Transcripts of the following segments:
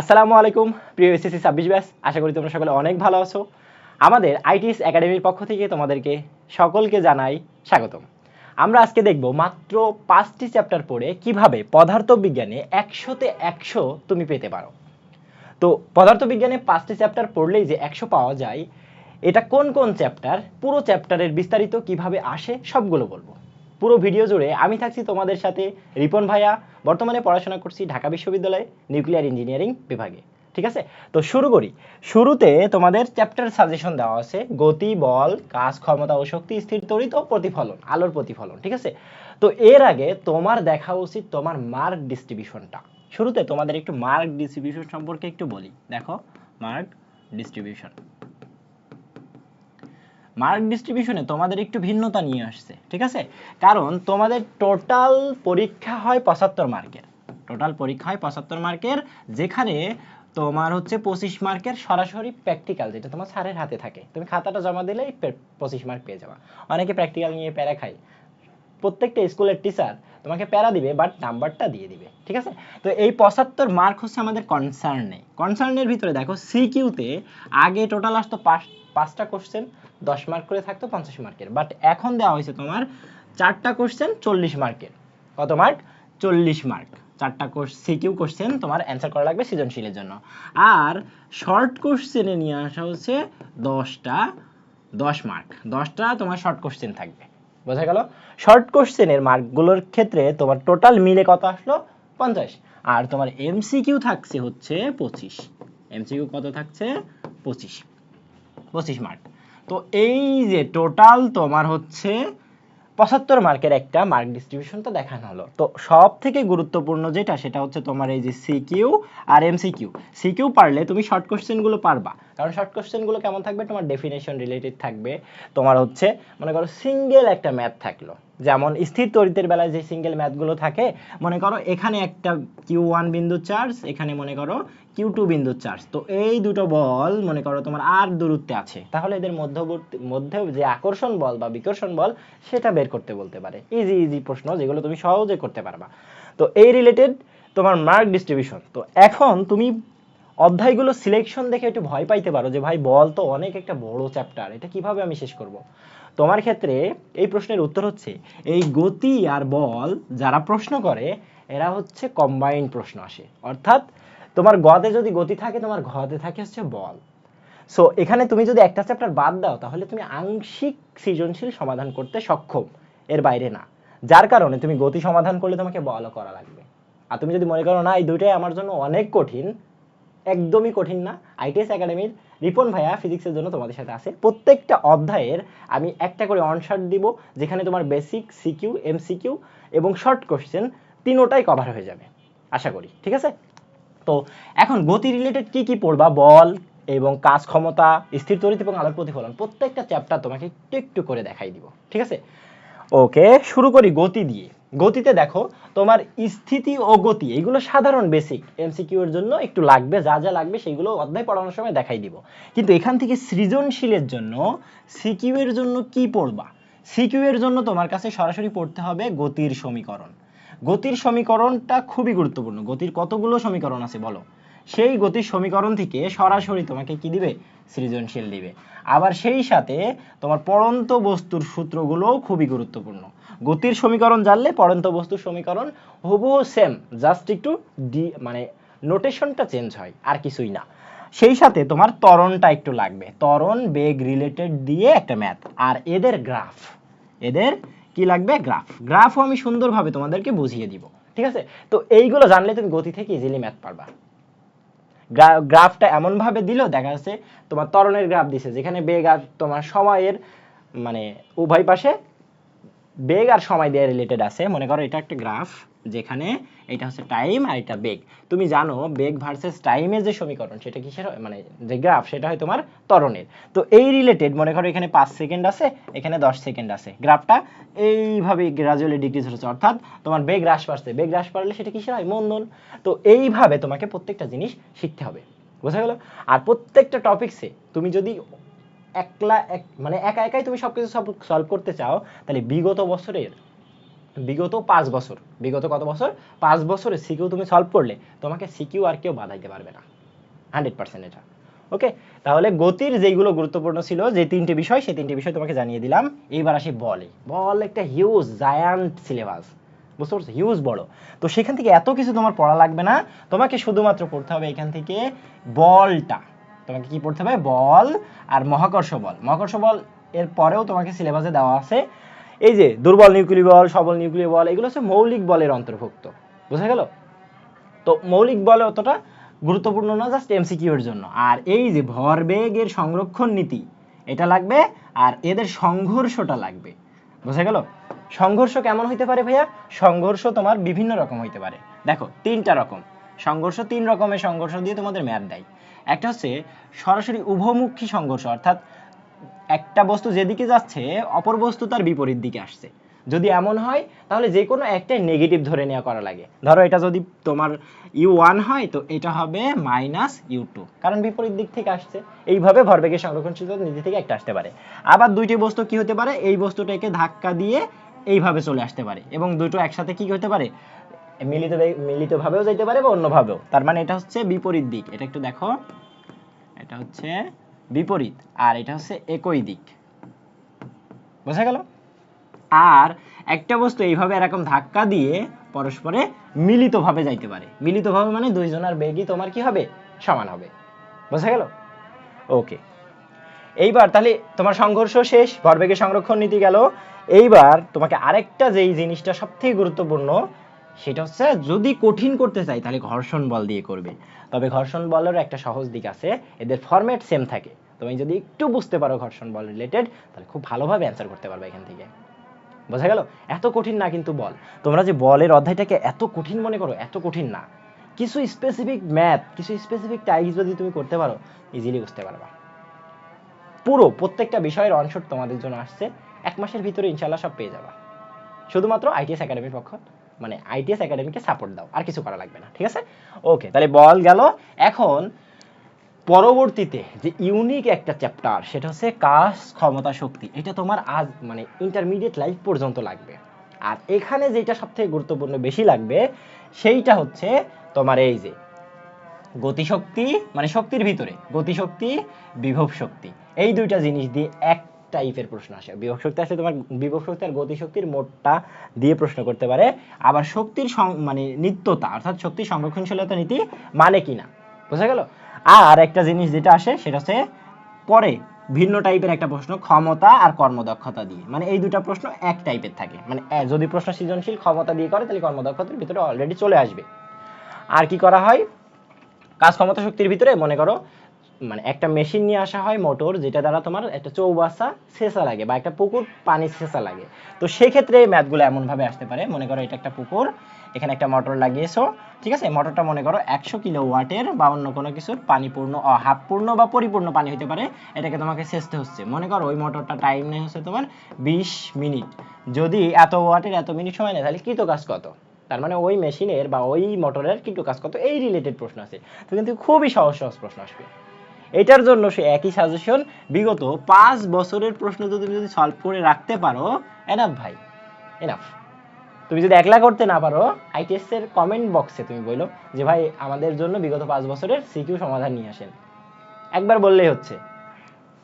আসসালামু আলাইকুম, প্রিয় এসএসসি ছাব্বিশ ব্যাস আশা করি তোমরা সকলে অনেক ভালো আছো। আমাদের আইটিএস একাডেমির পক্ষ থেকে তোমাদেরকে সকলকে জানাই স্বাগতম। আমরা আজকে দেখব মাত্র পাঁচটি চ্যাপ্টার পড়ে কীভাবে পদার্থবিজ্ঞানে একশোতে একশো তুমি পেতে পারো। তো পদার্থবিজ্ঞানে পাঁচটি চ্যাপ্টার পড়লেই যে একশো পাওয়া যায়, এটা কোন কোন চ্যাপ্টার, পুরো চ্যাপ্টারের বিস্তারিত কীভাবে আসে, সবগুলো বলব। পুরো ভিডিও জুড়ে আমি থাকছি তোমাদের সাথে রিপন ভাইয়া। বর্তমানে পড়াশোনা করছি ঢাকা বিশ্ববিদ্যালয়ে নিউক্লিয়ার ইঞ্জিনিয়ারিং বিভাগে। ঠিক আছে? তো শুরু করি। শুরুতে তোমাদের চ্যাপ্টার সাজেশন দেওয়া আছে, গতি, বল, কাজ, ক্ষমতা ও শক্তি, স্থির তড়িৎ ও প্রতিফলন, আলোর প্রতিফলন, ঠিক আছে? তো এর আগে তোমার দেখা উচিত তোমার মার্ক ডিস্ট্রিবিউশনটা শুরুতে তোমাদের একটু মার্ক ডিস্ট্রিবিউশন সম্পর্কে একটু বলি। দেখো, মার্ক ডিস্ট্রিবিউশন মার্ক ডিস্ট্রিবিউশনে তোমাদের একটু ভিন্নতা নিয়ে আসছে, ঠিক আছে? কারণ তোমাদের টোটাল পরীক্ষা হয় পঁচাত্তর মার্কের। টোটাল পরীক্ষা হয় পঁচাত্তর মার্কের, যেখানে তোমার হচ্ছে পঁচিশ মার্কের সরাসরি প্র্যাকটিক্যাল যেটা তোমার স্যারের হাতে থাকে। তুমি খাতাটা জমা দিলেই পঁচিশ মার্ক পেয়ে যাবা। অনেকে প্র্যাকটিক্যাল নিয়ে প্যারা খায়। প্রত্যেকটা স্কুলের টিচার তোমাকে প্যারা দিবে বাট নাম্বারটা দিয়ে দিবে, ঠিক আছে? তো এই পঁচাত্তর মার্ক হচ্ছে আমাদের কনসার্ন কনসার্নের ভিতরে দেখো সিকিউতে আগে টোটাল আসতো পাঁচ পাঁচটা কোশ্চেন দশ মার্ক করে থাকতো পঞ্চাশ মার্কের বাট এখন দেওয়া হয়েছে তোমার চারটা কোশ্চেন চল্লিশ মার্কের কত মার্ক চল্লিশ মার্ক চারটা কোর্স সিকিউ কোশ্চেন তোমার অ্যান্সার করা লাগবে সৃজনশীলের জন্য। আর শর্ট কোশ্চেনে নিয়ে আসা হচ্ছে দশটা, দশ মার্ক দশটা তোমার শর্ট কোশ্চেন থাকবে। বোঝা গেল? শর্ট কোশ্চেনের মার্কগুলোর ক্ষেত্রে তোমার টোটাল মিলে কত আসলো? পঞ্চাশ। আর তোমার এমসিকিউ থাকছে হচ্ছে পঁচিশ। এমসিকিউ কত থাকছে? পঁচিশ। পঁচিশ মার্ক তো এই যে টোটাল তোমার হচ্ছে পঁচাত্তর মার্কের একটা মার্ক ডিস্ট্রিবিউশন তো দেখানো হলো। তো সব থেকে গুরুত্বপূর্ণ যেটা, সেটা হচ্ছে তোমার এই যে সিকিউ আর এমসিকিউ সিকিউ পারলে তুমি শর্ট কোশ্চেনগুলো পারবা। কারণ শর্ট কোশ্চেনগুলো কেমন থাকবে? তোমার ডেফিনেশন রিলেটেড থাকবে। তোমার হচ্ছে, মনে করো সিঙ্গেল একটা ম্যাথ থাকল। যেমন স্থির তড়িতের বেলায় যে সিঙ্গেল ম্যাথগুলো থাকে, মনে করো, এখানে একটা কিউ ওয়ান বিন্দু চার্জ এখানে মনে করো কিউ টু বিন্দু চার্জ তো এই দুটো বল, মনে করো তোমার আর দূরত্বে আছে। তাহলে এদের মধ্যবর্তী, মধ্যে যে আকর্ষণ বল বা বিকর্ষণ বল, সেটা বের করতে বলতে পারে। ইজি ইজি প্রশ্ন, যেগুলো তুমি সহজে করতে পারবা। তো এই রিলেটেড তোমার মার্ক ডিস্ট্রিবিউশন তো এখন তুমি অধ্যায়গুলো সিলেকশন দেখে একটু ভয় পাইতে পারো যে, ভাই, বল তো অনেক একটা বড় চ্যাপ্টার এটা কীভাবে আমি শেষ করব? তোমার ক্ষেত্রে এই প্রশ্নের উত্তর হচ্ছে, এই গতি আর বল যারা প্রশ্ন করে, এরা হচ্ছে কম্বাইন্ড প্রশ্ন আসে। অর্থাৎ তোমার গতে যদি গতি থাকে, তোমার ঘতে থাকে হচ্ছে বল। সো এখানে তুমি যদি একটা চ্যাপ্টার বাদ দাও, তাহলে তুমি আংশিক সৃজনশীল সমাধান করতে সক্ষম, এর বাইরে না। যার কারণে তুমি গতি সমাধান করলে তোমাকে বলও করা লাগবে। আর তুমি যদি মনে করো, না, এই দুইটাই আমার জন্য অনেক কঠিন, একদমই কঠিন না। আইটিএস একাডেমির রিপন ভাইয়া ফিজিক্সের জন্য তোমাদের সাথে আছে। প্রত্যেকটা অধ্যায়ের আমি একটা করে অনশর্ট দিব, যেখানে তোমার বেসিক সিকিউ এমসিকিউ এবং শর্ট কোশ্চেন তিনোটাই কভার হয়ে যাবে। আশা করি, ঠিক আছে? তো এখন গতি রিলেটেড কি কি পড়বা? বল এবং কাজ ক্ষমতা, স্থির তড়িৎ এবং আলোর প্রতিফলন, প্রত্যেকটা চ্যাপ্টার তোমাকে একটু একটু করে দেখাই দিব, ঠিক আছে? ওকে, শুরু করি গতি দিয়ে। গতিতে দেখো, তোমার স্থিতি ও গতি, এগুলো সাধারণ বেসিক এমসিকিউ এর জন্য একটু লাগবে, যা যা লাগবে সেগুলো অধ্যায় পড়ানোর সময় দেখাই দিব। কিন্তু এখান থেকে সৃজনশীলের জন্য সিকিউ এর জন্য কি পড়বা? সিকিউ এর জন্য তোমার কাছে সরাসরি পড়তে হবে গতির সমীকরণ। গতির সমীকরণটা খুবই গুরুত্বপূর্ণ। গতির কতগুলো সমীকরণ আছে বলো? সেই গতির সমীকরণ থেকে সরাসরি তোমাকে কি দিবে? সৃজনশীল দিবে। আবার সেই সাথে তোমার পড়ন্ত বস্তুর সূত্রগুলোও খুবই গুরুত্বপূর্ণ। গতির সমীকরণ জানলে পড়ন্ত বস্তুর সমীকরণ হুবহু সেম জাস্ট একটু ডি মানে নোটেশনটা চেঞ্জ হয়, আর কিছুই না। সেই সাথে তোমার ত্বরণটা একটু লাগবে। ত্বরণ, বেগ রিলেটেড দিয়ে একটা ম্যাথ আর এদের গ্রাফ এদের কি লাগবে? গ্রাফ। গ্রাফও আমি সুন্দরভাবে তোমাদেরকে বুঝিয়ে দিব। ঠিক আছে? তো এইগুলো জানলে তুমি গতি থেকে ইজিলি ম্যাথ পারবা। গ্রাফটা এমন ভাবে দিল, দেখা যাচ্ছে তোমার তরণের গ্রাফ দিছে, যেখানে বেগ আর তোমার সময়ের মানে উভয় পাশে বেগ আর সময় দিয়ে রিলেটেড আছে। মনে করো এটা একটা গ্রাফ। যেখানে এটা হচ্ছে টাইম আর এটা বেগ। তুমি জানো বেগ ভার্সেস টাইমের যে সমীকরণ, সেটা কিসের হয়? মানে যে গ্রাফ সেটা হয় তোমার ত্বরণের। তো এই রিলেটেড মনে করো এখানে পাঁচ সেকেন্ড আছে, এখানে দশ সেকেন্ড আছে। গ্রাফটা এইভাবে গ্রাজুয়ালি ডিক্রিজ হচ্ছে। অর্থাৎ তোমার বেগ হ্রাস পাচ্ছে। বেগ হ্রাস পারলে সেটা কিসের হয়? মন্দন। তো এইভাবে তোমাকে প্রত্যেকটা জিনিস শিখতে হবে। বোঝা গেল? আর প্রত্যেকটা টপিকসে তুমি যদি একলা, এক মানে একা একাই তুমি সবকিছু সলভ করতে চাও, তাহলে বিগত বছরের বিগত পাঁচ বছর, বিগত কত বছর? পাঁচ বছরে সিকিউ তুমি সলভ করলে তোমাকে সিকিউ আর কেউ বাধাইতে পারবে না। হান্ড্রেড পার্সেন্ট এটা। ওকে তাহলে গতির যেইগুলো গুরুত্বপূর্ণ ছিল, যে তিনটে বিষয়, সেই তিনটে বিষয় তোমাকে জানিয়ে দিলাম। এইবার আসি বলে বল একটা হিউজ জায়ান্ট সিলেবাস বুঝতে পারছ? হিউজ বড়। তো সেখান থেকে এত কিছু তোমার পড়া লাগবে না। তোমাকে শুধুমাত্র পড়তে হবে এখান থেকে বলটা। তোমাকে কি পড়তে হবে? বল আর মহাকর্ষ বল। মহাকর্ষ বল এর পরেও তোমাকে সিলেবাসে দেওয়া আছে। এই যে দুর্বল নিউক্লিয় বল, সবল নিউক্লিয় বল, এগুলো হচ্ছে মৌলিক বলের অন্তর্ভুক্ত। বোঝা গেল? তো মৌলিক বল অতটা গুরুত্বপূর্ণ না জাস্ট এমসিকিউ এর জন্য। আর এই যে ভরবেগের সংরক্ষণ নীতি, এটা লাগবে আর এদের সংঘর্ষটা লাগবে। বোঝা গেল? সংঘর্ষ কেমন হইতে পারে ভাইয়া? সংঘর্ষ তোমার বিভিন্ন রকম হইতে পারে। দেখো, তিনটা রকম। সংঘর্ষ তিন রকমের সংঘর্ষ দিয়ে তোমাদের ম্যাথ দেয়। একটা হচ্ছে সরাসরি উভমুখী সংঘর্ষ, অর্থাৎ একটা বস্তু যেদিকে যাচ্ছে, অপর বস্তু তার বিপরীত দিকে আসছে। যদি এমন হয়, তাহলে যে কোনো একটাই নেগেটিভ ধরে নেওয়া করা লাগে। ধরো এটা যদি তোমার ইউ ওয়ান হয়, তো এটা হবে মাইনাস ইউ টু কারণ বিপরীত দিক থেকে আসছে। এইভাবে ভরবেগের সংরক্ষণশীল নীতি থেকে একটা আসতে পারে। আবার দুইটি বস্তু কি হতে পারে? এই বস্তুটাকে ধাক্কা দিয়ে এইভাবে চলে আসতে পারে। এবং দুটো একসাথে কি হতে পারে? মিলিত মিলিতভাবেও যাইতে পারে বা অন্যভাবেও। তার মানে এটা হচ্ছে বিপরীত দিক। এটা একটু দেখো। এটা হচ্ছে বিপরীত, আর এটা হচ্ছে একই দিক। বোঝা গেল? আর একটা বস্তু এইভাবে এরকম ধাক্কা দিয়ে পরস্পরে মিলিতভাবে যাইতে পারে। মিলিতভাবে মানে দুইজনের বেগই তোমার কি হবে? সমান হবে। বোঝা গেল? ওকে। এইবার তাহলে তোমার সংঘর্ষ শেষ, ভরবেগের সংরক্ষণ নীতি গেল। এইবার তোমাকে আরেকটা যেই জিনিসটা সব থেকে গুরুত্বপূর্ণ সেটা হচ্ছে, যদি কঠিন করতে চাই, তাহলে ঘর্ষণ বল দিয়ে করবে। তবে ঘর্ষণ বলের একটা সহজ দিক আছে, এদের ফরম্যাট সেম থাকে। তুমি যদি একটু বুঝতে পারো ঘর্ষণ বল রিলেটেড তাহলে খুব ভালোভাবে অ্যান্সার করতে পারবে এখান থেকে। বোঝা গেল? এত কঠিন না কিন্তু বল। তোমরা যে বলের অধ্যায়টাকে এত কঠিন মনে করো, এত কঠিন না। কিছু স্পেসিফিক ম্যাথ কিছু স্পেসিফিক টাইপস যদি তুমি করতে পারো ইজিলি বুঝতে পারবা। পুরো প্রত্যেকটা বিষয়ের অনশট তোমাদের জন্য আসছে। এক মাসের ভিতরে ইনশাল্লাহ সব পেয়ে যাবা। শুধুমাত্র আইটিএস একাডেমির পক্ষ। মানে আইটিএস একাডেমিকে সাপোর্ট দাও, আর কিছু করা লাগবে না, ঠিক আছে? ওকে তাহলে বল গেল। এখন পরবর্তীতে যে ইউনিক একটা চ্যাপ্টার সেটা হচ্ছে কাজ ক্ষমতা শক্তি। এটা তোমার আজ মানে ইন্টারমিডিয়েট লাইফ পর্যন্ত লাগবে। আর এখানে যেটা সবথেকে গুরুত্বপূর্ণ বেশি লাগবে, সেইটা হচ্ছে তোমার এই যে গতিশক্তি মানে শক্তির ভিতরে গতিশক্তি, বিভব শক্তি। এই দুইটা জিনিস দিয়ে এক টাইপের প্রশ্ন আসে। বিভব শক্তি আসলে তোমার বিভব শক্তি আর গতিশক্তির মোটটা দিয়ে প্রশ্ন করতে পারে। আবার শক্তির মানে নিত্যতা, অর্থাৎ শক্তির সংরক্ষণশীলতা নীতি মানে কি না বোঝা গেল? আর একটা জিনিস যেটা আসে, সেটা হচ্ছে পরে ভিন্ন টাইপের একটা প্রশ্ন, ক্ষমতা আর কর্মদক্ষতা দিয়ে। মানে এই দুটা প্রশ্ন এক টাইপের থাকে। মানে যদি প্রশ্ন সৃজনশীল ক্ষমতা দিয়ে করে, তাহলে কর্মদক্ষতার ভিতরে অলরেডি চলে আসবে। আর কি করা হয়? কাজ ক্ষমতা শক্তির ভিতরে, মনে করো মানে একটা মেশিন নিয়ে আসা হয় মোটর যেটা দ্বারা তোমার একটা চৌবাসা সেচা লাগে বা একটা পুকুর পানি সেচা লাগে। তো সেক্ষেত্রে এই ম্যাথগুলো এমনভাবে আসতে পারে। মনে করো এটা একটা পুকুর, এখানে একটা মোটর লাগিয়েছো, ঠিক আছে? মোটরটা মনে করো একশো কিলো ওয়াটের বা অন্য কোনো কিছুর পানি পূর্ণ হাফ পূর্ণ বা পরিপূর্ণ পানি হতে পারে। এটাকে তোমাকে সেচতে হচ্ছে। মনে করো ওই মোটরটা টাইম নেই হচ্ছে তোমার বিশ মিনিট। যদি এত ওয়াটের এত মিনিট সময় নেয়, তাহলে কৃত কাজ কত? তার মানে ওই মেশিনের বা ওই মোটরের কৃত কাজ কত? এই রিলেটেড প্রশ্ন আছে। তো কিন্তু খুবই সহজ সহজ প্রশ্ন আসবে। এটার জন্য সে একই সাজেশন বিগত পাঁচ বছরের প্রশ্ন যদি তুমি যদি সলভ করে রাখতে পারো এনাফ ভাই এনাফ তুমি যদি একলা করতে না পারো আইটিএস এর কমেন্ট বক্সে তুমি বলো যে, ভাই, আমাদের জন্য বিগত পাঁচ বছরের সিকিউ সমাধান নিয়ে আসেন। একবার বললেই হচ্ছে।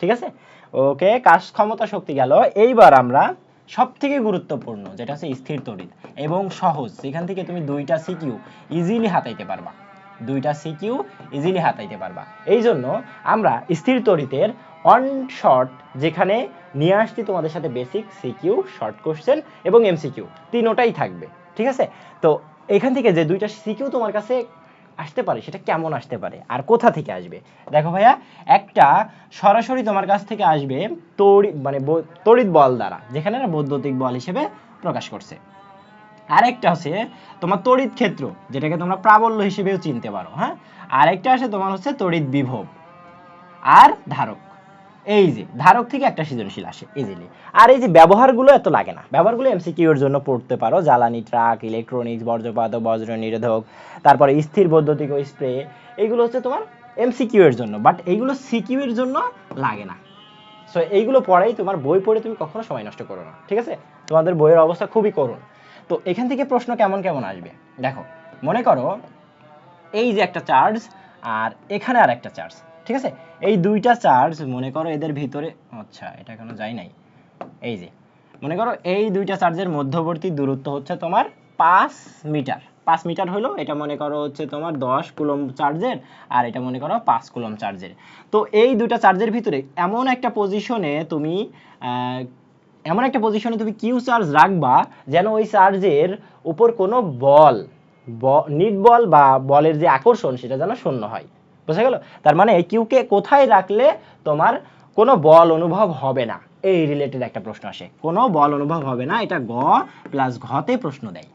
ঠিক আছে? ওকে কাজ ক্ষমতা শক্তি গেল। এইবার আমরা সব থেকে গুরুত্বপূর্ণ, যেটা হচ্ছে স্থির তড়িৎ এবং সহজ সেখান থেকে তুমি দুইটা সিকিউ ইজিলি হাতাইতে পারবা। দুইটা সিকিউ ইজিলি হাতাইতে পারবা। এই জন্য আমরা স্থির তড়িতের অন শর্ট যেখানে নিয়ে আসছি তোমাদের সাথে বেসিক সিকিউ শর্ট কোশ্চেন এবং এমসিকিউ তিনোটাই থাকবে, ঠিক আছে? তো এখান থেকে যে দুইটা সিকিউ তোমার কাছে আসতে পারে, সেটা কেমন আসতে পারে আর কোথা থেকে আসবে? দেখো ভাইয়া, একটা সরাসরি তোমার কাছ থেকে আসবে তড়িৎ মানে তড়িৎ বল দ্বারা, যেখানে না বৈদ্যুতিক বল হিসেবে প্রকাশ করছে। আরেকটা হচ্ছে তোমার তড়িৎ ক্ষেত্র, যেটাকে তোমরা প্রাবল্য হিসেবেও চিনতে পারো হ্যাঁ? আরেকটা আসে তোমার হচ্ছে তড়িৎ বিভব আর ধারক। এই যে, ধারক থেকে একটা সৃজনশীল আসে ইজিলি আর এই যে ব্যবহারগুলো এত লাগে না। ব্যবহারগুলো এমসিকিউ এর জন্য পড়তে পারো, জ্বালানি ট্রাক ইলেকট্রনিক্স বজ্রপাত বজ্র নিরোধক, তারপরে স্থির বৈদ্যুতিক স্প্রে এইগুলো হচ্ছে তোমার এমসিকিউ এর জন্য বাট এইগুলো সিকিউ এর জন্য লাগে না। সো এইগুলো পড়াই তোমার বই পড়ে তুমি কখনো সময় নষ্ট করো না, ঠিক আছে? তোমাদের বইয়ের অবস্থা খুবই করুণ। তো এখান থেকে প্রশ্ন কেমন কেমন আসবে? দেখো, মনে করো এই যে একটা চার্জ আর এখানে আর একটা চার্জ ঠিক আছে? এই দুইটা চার্জ মনে করো এদের ভিতরে আচ্ছা এটা এখনও যায় নাই। এই যে, মনে করো এই দুইটা চার্জের মধ্যবর্তী দূরত্ব হচ্ছে তোমার পাঁচ মিটার। পাঁচ মিটার হলো, এটা মনে করো হচ্ছে তোমার দশ কুলম চার্জের আর এটা মনে করো পাঁচ কুলম চার্জের তো এই দুইটা চার্জের ভিতরে এমন একটা পজিশনে তুমি এমন একটা পজিশনে তুমি কিউ চার্জ রাখবা যেন ওই চার্জের উপর কোনো বল নিট বল বা বলের যে আকর্ষণ সেটা যেন শূন্য হয়। বোঝা গেল? তার মানে কিউকে কোথায় রাখলে তোমার কোনো বল অনুভব হবে না? এই রিলেটেড একটা প্রশ্ন আসে। কোনো বল অনুভব হবে না, এটা গ প্লাস ঘতে প্রশ্ন দেয়।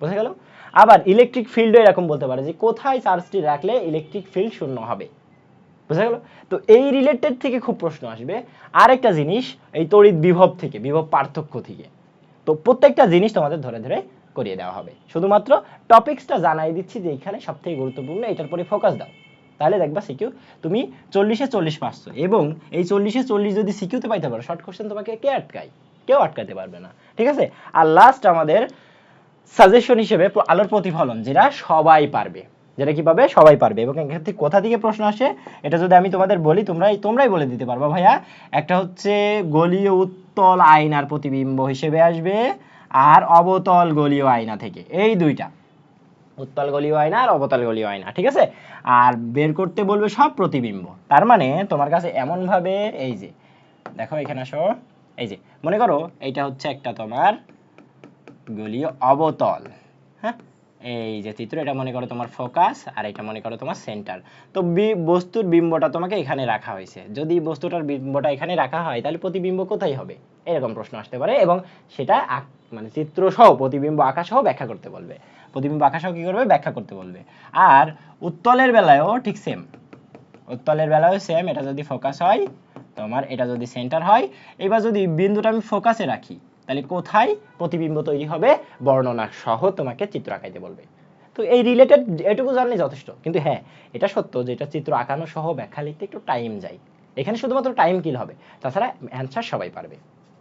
বোঝা গেল? আবার ইলেকট্রিক ফিল্ডও এরকম বলতে পারে যে কোথায় চার্জটি রাখলে ইলেকট্রিক ফিল্ড শূন্য হবে? বুঝা গেল? তো এই রিলেটেড থেকে খুব প্রশ্ন আসবে। আরেকটা জিনিস, এই তড়িৎ বিভব থেকে, বিভব পার্থক্য থেকে। তো প্রত্যেকটা জিনিস তোমাদের ধরে ধরে করিয়ে দেওয়া হবে। শুধুমাত্র টপিকসটা জানাই দিচ্ছি যে এখানে সব থেকে গুরুত্বপূর্ণ, এটার পরে ফোকাস দাও। তাহলে দেখবা সিকিউ তুমি চল্লিশে চল্লিশ পাচ্ছ এবং এই চল্লিশে চল্লিশ যদি সিকিউতে পাইতে পারো শর্ট কোশ্চেন তোমাকে কে আটকায়? কেউ আটকাতে পারবে না। ঠিক আছে? আর লাস্ট আমাদের সাজেশন হিসেবে আলোর প্রতিফলন, যেটা সবাই পারবে। যেটা কি পাবে? সবাই পারবে। এবং থেকে কোথা থেকে প্রশ্ন আসে? এটা যদি আমি তোমাদের বলি, তোমরাই তোমরাই বলে দিতে পারবা ভাইয়া। একটা হচ্ছে গলীয় উত্তল আয়নার প্রতিবিম্ব হিসেবে আসবে, আর অবতল গলীয় আয়না থেকে। এই দুইটা। উত্তল গলীয় আয়না আর অবতল গলীয় আয়না, ঠিক আছে? আর বের করতে বলবে সব প্রতিবিম্ব। তার মানে তোমার কাছে এমন ভাবে এই যে, দেখো এখানে আসো। এই যে, মনে করো, এইটা হচ্ছে একটা তোমার গলীয় অবতল। হ্যাঁ? এই যে চিত্র, এটা মনে করো তোমার ফোকাস আর এটা মনে করো তোমার সেন্টার তো বি- বস্তুর বিম্বটা তোমাকে এখানে রাখা হয়েছে। যদি বস্তুটার বিম্বটা এখানে রাখা হয়, তাহলে প্রতিবিম্ব কোথায় হবে? এরকম প্রশ্ন আসতে পারে এবং সেটা মানে চিত্র সহ প্রতিবিম্ব আঁকা সহ ব্যাখ্যা করতে বলবে। প্রতিবিম্ব আঁকা সহ কি করবে? ব্যাখ্যা করতে বলবে। আর উত্তলের বেলায়ও ঠিক সেম উত্তলের বেলায়ও সেম এটা যদি ফোকাস হয়, তোমার এটা যদি সেন্টার হয়, এবার যদি বিন্দুটা আমি ফোকাসে রাখি তাহলে কোথায় প্রতিবিম্ব তৈরি হবে? বর্ণনা সহ তোমাকে চিত্র আঁকাইতে বলবে। তো এই রিলেটেড এটুকু জানলে যথেষ্ট। কিন্তু হ্যাঁ এটা সত্য যে এটা চিত্র আঁকানো সহ ব্যাখ্যা লিখতে একটু টাইম যায়। এখানে শুধুমাত্র টাইম কিল হবে। তাছাড়া অ্যান্সার সবাই পারবে।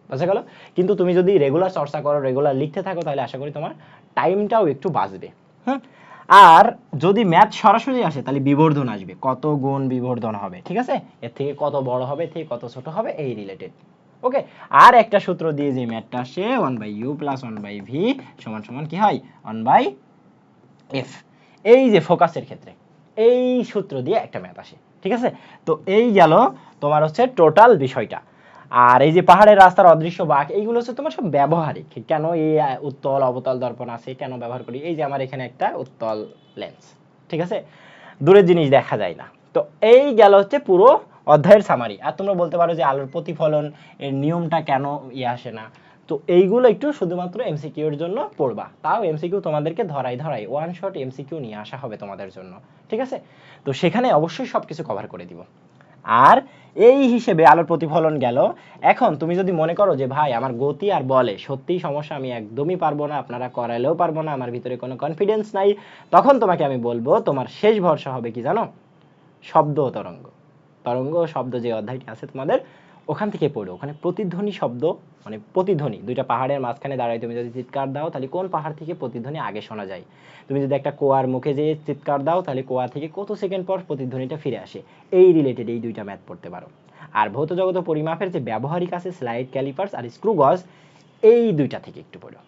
বোঝা গেল? কিন্তু তুমি যদি রেগুলার চর্চা করো রেগুলার লিখতে থাকো, তাহলে আশা করি তোমার টাইমটাও একটু বাঁচবে। হুম? আর যদি ম্যাথ সরাসরি আসে, তাহলে বিবর্ধন আসবে। কত গুণ বিবর্ধন হবে, ঠিক আছে? এর থেকে কত বড় হবে, এর থেকে কত ছোট হবে, এই রিলেটেড ওকে আর একটা সূত্র দিয়ে যে ম্যাথটা আসে one by u plus one by v সমান সমান কি হয়? ওয়ান বাই এফ এই যে ফোকাসের ক্ষেত্রে, এই সূত্র দিয়ে একটা ম্যাথ আসে, ঠিক আছে? তো এই গেল তোমার হচ্ছে টোটাল বিষয়টা। আর এই যে পাহাড়ের রাস্তার অদৃশ্য বাঘ, এইগুলো হচ্ছে তোমার সব ব্যবহারিক। কেন এই উত্তল, অবতল দর্পণ আছে, কেন ব্যবহার করি? এই যে আমার এখানে একটা উত্তল লেন্স ঠিক আছে? দূরের জিনিস দেখা যায় না। তো এই গেল হচ্ছে পুরো অধ্যায়ের সামারি আর তোমরা বলতে পারো যে আলোর প্রতিফলন, এর নিয়মটা কেন ইয়ে আসে না। তো এইগুলো একটু শুধুমাত্র এমসিকিউ এর জন্য পড়বা। তাও এমসিকিউ তোমাদেরকে ধরাই ধরাই ওয়ান শট এমসিকিউ নিয়ে আসা হবে তোমাদের জন্য। ঠিক আছে? তো সেখানে অবশ্যই সবকিছু কভার করে দিব। আর এই হিসেবে আলোর প্রতিফলন গেল। এখন তুমি যদি মনে করো যে, ভাই, আমার গতি আর বলে, সত্যিই সমস্যা, আমি একদমই পারব না, আপনারা করাইলেও পারব না, আমার ভিতরে কোনো কনফিডেন্স নাই। তখন তোমাকে আমি বলব, তোমার শেষ ভরসা হবে কি জানো? শব্দ তরঙ্গ। তরঙ্গ শব্দ যে অধ্যায়টি আছে তোমাদের, ওখান থেকে পড়ো। ওখানে প্রতিধ্বনি শব্দ মানে প্রতিধ্বনি, দুইটা পাহাড়ের মাঝখানে দাঁড়াই তুমি যদি চিৎকার দাও, তাহলে কোন পাহাড় থেকে প্রতিধ্বনি আগে শোনা যায়? তুমি যদি একটা কোয়ার মুখে যেয়ে চিৎকার দাও, তাহলে কোয়া থেকে কত সেকেন্ড পর প্রতিধ্বনিটা ফিরে আসে? এই রিলেটেড এই দুইটা ম্যাথ পড়তে পারো। আর ভৌত জগত পরিমাপের যে ব্যবহারিক আছে স্লাইড ক্যালিপার্স আর স্ক্রু গজ এই দুইটা থেকে একটু পড়ো।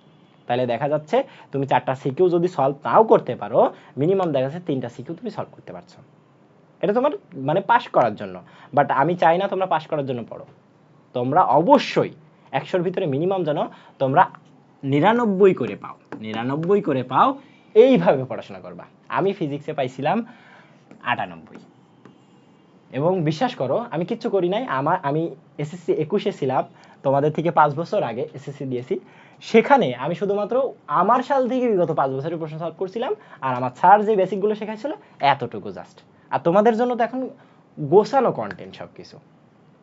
তাহলে দেখা যাচ্ছে, তুমি চারটা সিকিউ যদি সলভ নাও করতে পারো মিনিমাম দেখা যাচ্ছে তিনটা সিকিউ তুমি সলভ করতে পারছ। এটা তোমার মানে পাশ করার জন্য। বাট আমি চাই না তোমরা পাশ করার জন্য পড়ো। তোমরা অবশ্যই একশোর ভিতরে মিনিমাম যেন তোমরা নিরানব্বই করে পাও। নিরানব্বই করে পাও, এইভাবে পড়াশোনা করবা। আমি ফিজিক্সে পাইছিলাম আটানব্বই। এবং বিশ্বাস করো, আমি কিচ্ছু করি নাই। আমার, আমি এসএসসি একুশে ছিলাম। তোমাদের থেকে পাঁচ বছর আগে এসএসসি দিয়েছি। সেখানে আমি শুধুমাত্র আমার সাল থেকে বিগত পাঁচ বছরের প্রশ্ন সলভ করছিলাম। আর আমার স্যার যে বেসিকগুলো শেখাইছিল, এতটুকু জাস্ট আর তোমাদের জন্য তো এখন গোছানো কন্টেন্ট সব কিছু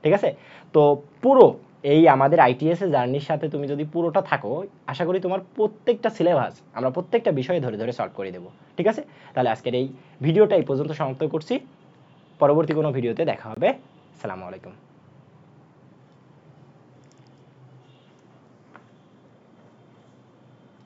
ঠিক আছে? তো পুরো এই আমাদের আইটিএস এর জার্নির সাথে তুমি যদি পুরোটা থাকো, আশা করি তোমার প্রত্যেকটা সিলেবাস আমরা প্রত্যেকটা বিষয় ধরে ধরে সলভ করে দেবো, ঠিক আছে? তাহলে আজকের এই ভিডিওটা এই পর্যন্ত সমাপ্ত করছি। পরবর্তী কোনো ভিডিওতে দেখা হবে। সালামু আলাইকুম।